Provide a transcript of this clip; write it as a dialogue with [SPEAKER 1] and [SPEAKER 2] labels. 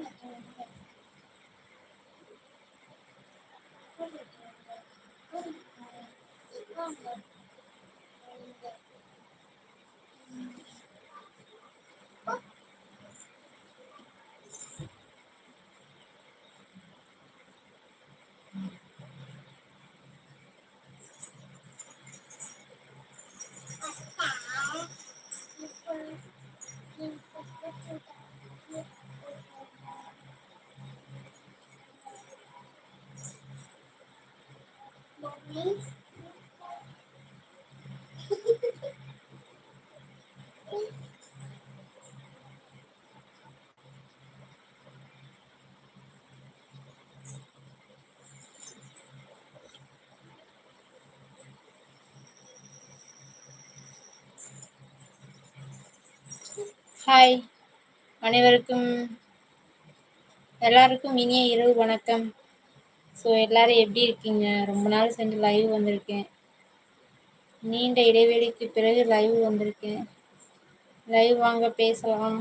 [SPEAKER 1] Thank you. Hi அனைவருக்கும் எல்லாருக்கும் இனிய இரவு வணக்கம். ஸோ எல்லாரும் எப்படி இருக்கீங்க? ரொம்ப நாள் சென்று லைவ் வந்திருக்கேன். நீண்ட இடைவெளிக்கு பிறகு லைவ் வந்திருக்கேன். லைவ் வாங்க பேசலாம்.